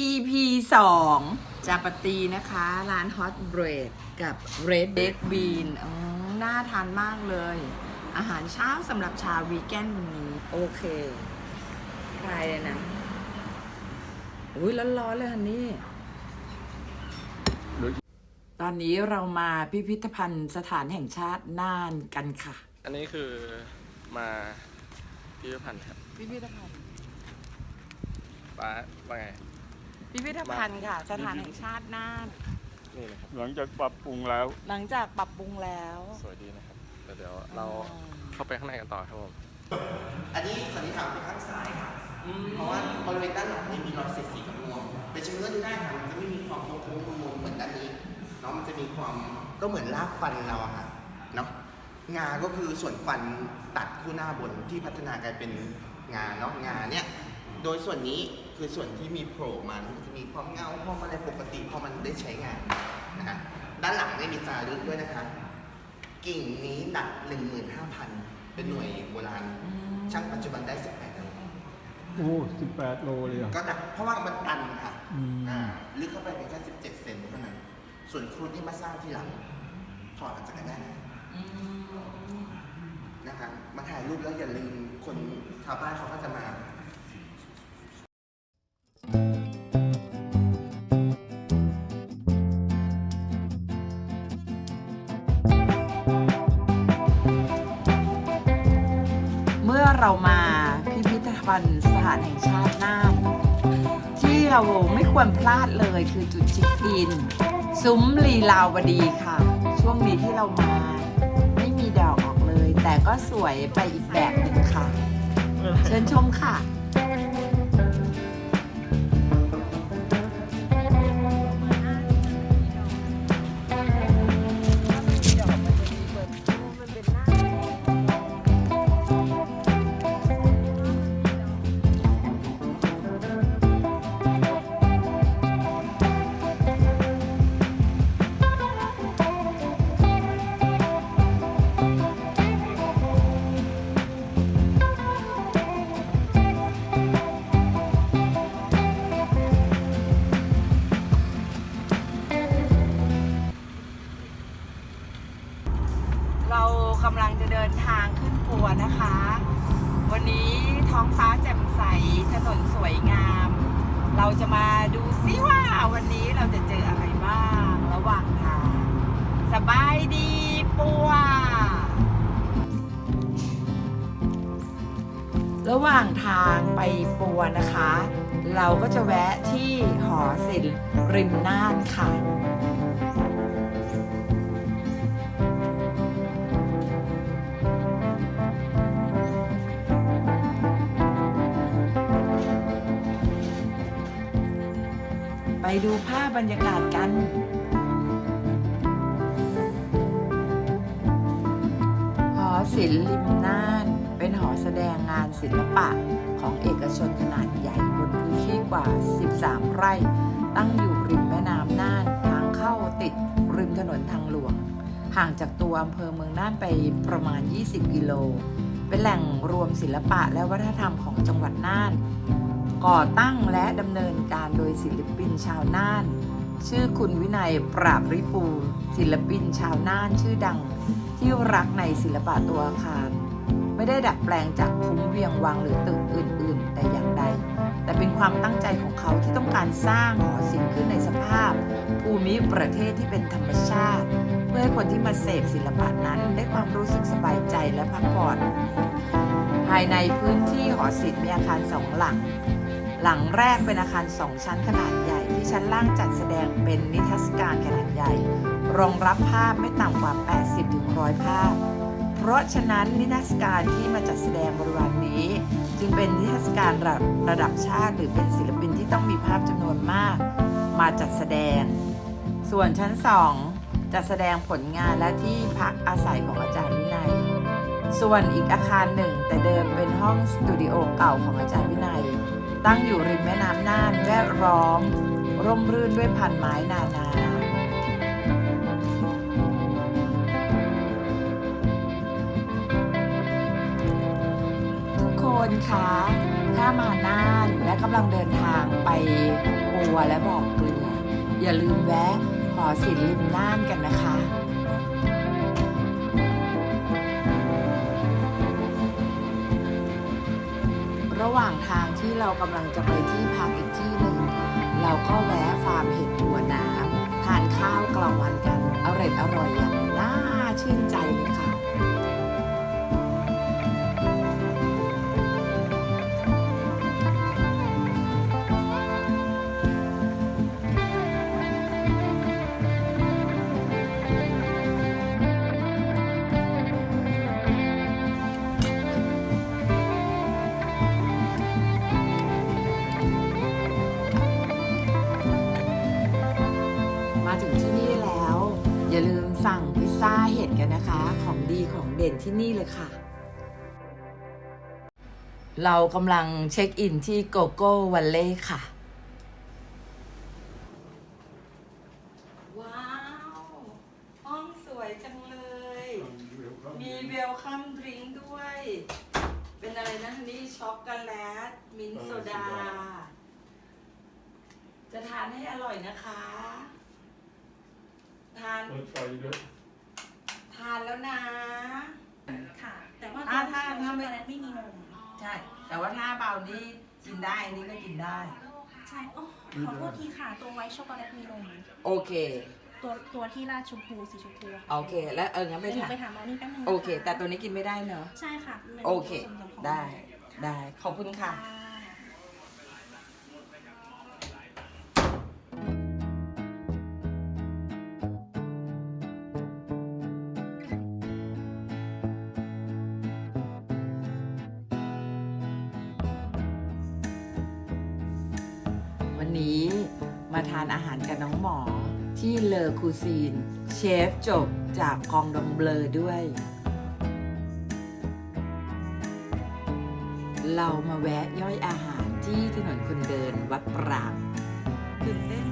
EP 2จาปาตีนะคะ ร้าน Hot Bread กับ Red Baked Bean อ๋อน่าทานมากเลย อาหารเช้าสำหรับชาววีแกนวันนี้ โอเคทายเลยนะอุ้ยร้อนๆเลยฮันนี่ ตอนนี้เรามาพิพิธภัณฑ์สถานแห่งชาติน่านกันค่ะ อันนี้คือมาพิพิธภัณฑ์ครับ พิพิธภัณฑ์ ป้าว่าไง พิพิธภัณฑ์ค่ะ สถานแห่งชาติน่าน นี่นะครับ หลังจากปรับปรุงแล้ว หลังจากปรับปรุงแล้วสวยดีนะครับแต่เดี๋ยวเราอ๋อเข้าไปข้างในกันต่อครับผม อันนี้สันนิษฐานเป็นข้างซ้ายค่ะ เพราะว่าบริเวณด้านหลังเนี่ยมีรอยเสียดสีกับนวมไปเชื้อดูได้ค่ะ มันจะไม่มีความโค้งๆมนๆเหมือนด้านนี้เนาะมันจะมีความก็เหมือนรากฟันเราอะค่ะ เนาะ งา ก็คือส่วนฟันตัดคู่หน้าบนที่พัฒนากลายเป็นงาเนาะ งาเนี่ย โดยส่วนนี้ คือส่วนที่มีโผล่มามันจะมีความเงาความอะไรปกติพอมันได้ใช้งานนะฮะด้านหลังเนี่ยมีจารึกด้วยนะคะ กิ่งนี้หนัก 15,000 เป็นหน่วยโบราณ ช่างปัจจุบันได้ 18โลโอ้สิบแปดโลเลยเหรอะ ก็หนักเพราะว่ามันตันค่ะอืม อ่าลึกเข้าไปเป็นแค่17 เซนเท่านั้น ส่วนครุฑที่มาสร้างทีหลัง ถอดออกจากกันได้นะนะคะมาถ่ายรูปแล้วอย่าลืมคนชาวบ้านเขาก็จะมา เมื่อเรามาพิพิธภัณฑ์สถานแห่งชาติน่านที่เราไม่ควรพลาดเลยคือจุดเช็คอิน ซุ้มลีลาวดีค่ะ ช่วงนี้ที่เรามา ไม่มีดอกออกเลย แต่ก็สวยไปอีกแบบหนึ่งค่ะ เชิญชมค่ะ งจะเดินทางขึ้นปัวนะคะ วันนี้ท้องฟ้าแจ่มใส ถนนสวยงาม เราจะมาดูซิว่าวันนี้เราจะเจออะไรบ้างระหว่างทาง สบายดีปัว ระหว่างทางไปปัวนะคะ เราก็จะแวะที่หอศิลป์ริมน่านค่ะ ดูภาพบรรยากาศกันหอศิลป์ริมน่านเป็นหอแสดงงานศิลปะของเอกชนขนาดใหญ่บนพื้นที่กว่า 13 ไร่ ตั้งอยู่ริมแม่น้ำน่านทางเข้าติดริมถนนทางหลวง ห่างจากตัวอำเภอเมืองน่านไปประมาณ 20 กิโล เป็นแหล่งรวมศิลปะและวัฒนธรรมของจังหวัดน่าน ก่อตั้งและดำเนินการโดยศิลปินชาวน่าน ชื่อคุณวินัยปราบริปูศิลปินชาวน่านชื่อดังที่รักในศิลปะตัวอาคาร ไม่ได้ดัดแปลงจากคุ้มเวียงวังหรือตึกอื่น ๆ แต่อย่างใด แต่เป็นความตั้งใจของเขาที่ต้องการสร้างหอศิลป์ขึ้นในสภาพ ภูมิประเทศที่เป็นธรรมชาติ เพื่อให้คนที่มาเสพศิลปะนั้นได้ความรู้สึกสบายใจและพักผ่อนภายในพื้นที่หอศิลป์มีอาคารสองหลัง หลังแรกเป็นอาคารสองชั้นขนาดใหญ่ ที่ชั้นล่างจัดแสดงเป็นนิทรรศการขนาดใหญ่ รองรับภาพไม่ต่ำกว่า 80-100 ภาพ เพราะฉะนั้นนิทรรศการที่มาจัดแสดงบริเวณนี้ จึงเป็นนิทรรศการระระดับชาติ หรือเป็นศิลปินที่ต้องมีภาพจำนวนมาก มาจัดแสดง ส่วนชั้น 2 จัดแสดงผลงานและที่พักอาศัยของอาจารย์วินัย ส่วนอีกอาคารหนึ่งแต่เดิมเป็นห้องสตูดิโอเก่าของอาจารย์วินัย ตั้งอยู่ริมแม่น้ำน่านแวดล้อม ร่มรื่นด้วยพันไม้นานา ทุกคนคะถ้ามาน่านและกำลังเดินทางไปปัวและบอกเกลือ อย่าลืมแวะหอศิลป์ริมน่านกันนะคะ ระหว่างทางที่เรากำลังจะไปที่พักอีกที่หนึ่งเราก็แวะฟาร์มเห็ดหัวน้ำทานข้าวกลางวันกันอร่อยอร่อยอย่างน่าชื่นใจ สั่งพิซซ่าเห็ดกันนะคะ ของดีของเด่นที่นี่เลยค่ะ เรากำลังเช็คอินที่โกโก้วันเล่ค่ะ ว้าว ห้องสวยจังเลย มีเวลคัมดริงด้วย เป็นอะไรนะนี่ช็อกโกแลต มินท์โซดา จะทานให้อร่อยนะคะ ทาน เปิดไฟด้วยทานแล้วนะ ค่ะแต่ว่าถ้าถ้าถ้าไม่ช็อกโกแลตไม่มีนมใช่ แต่ว่าถ้าเบานี่กินได้อันนี่ก็กินได้ ใช่โอ้ขอโทษทีค่ะ ตัวไวท์ช็อกโกแลตมีนมโอเค ตัวตัวที่ราดชมพูสีชมพูะโอเค แล้วเอองั้นไปเดี๋ยวหนูถามไปถามมานี่แป๊บนึงโอเค แต่ตัวนี้กินไม่ได้เนอะ ใช่ค่ะมันโอเค ส่วนผสมของได้ ได้ ขอบคุณค่ะ ค่ะ นี้มาทานอาหารกับน้องหมอที่เลอคูซีน เชฟจบจากคองดองเบลอด้วย เรามาแวะย่อยอาหารที่ถนนคนเดินวัดปรางตื่นเต้น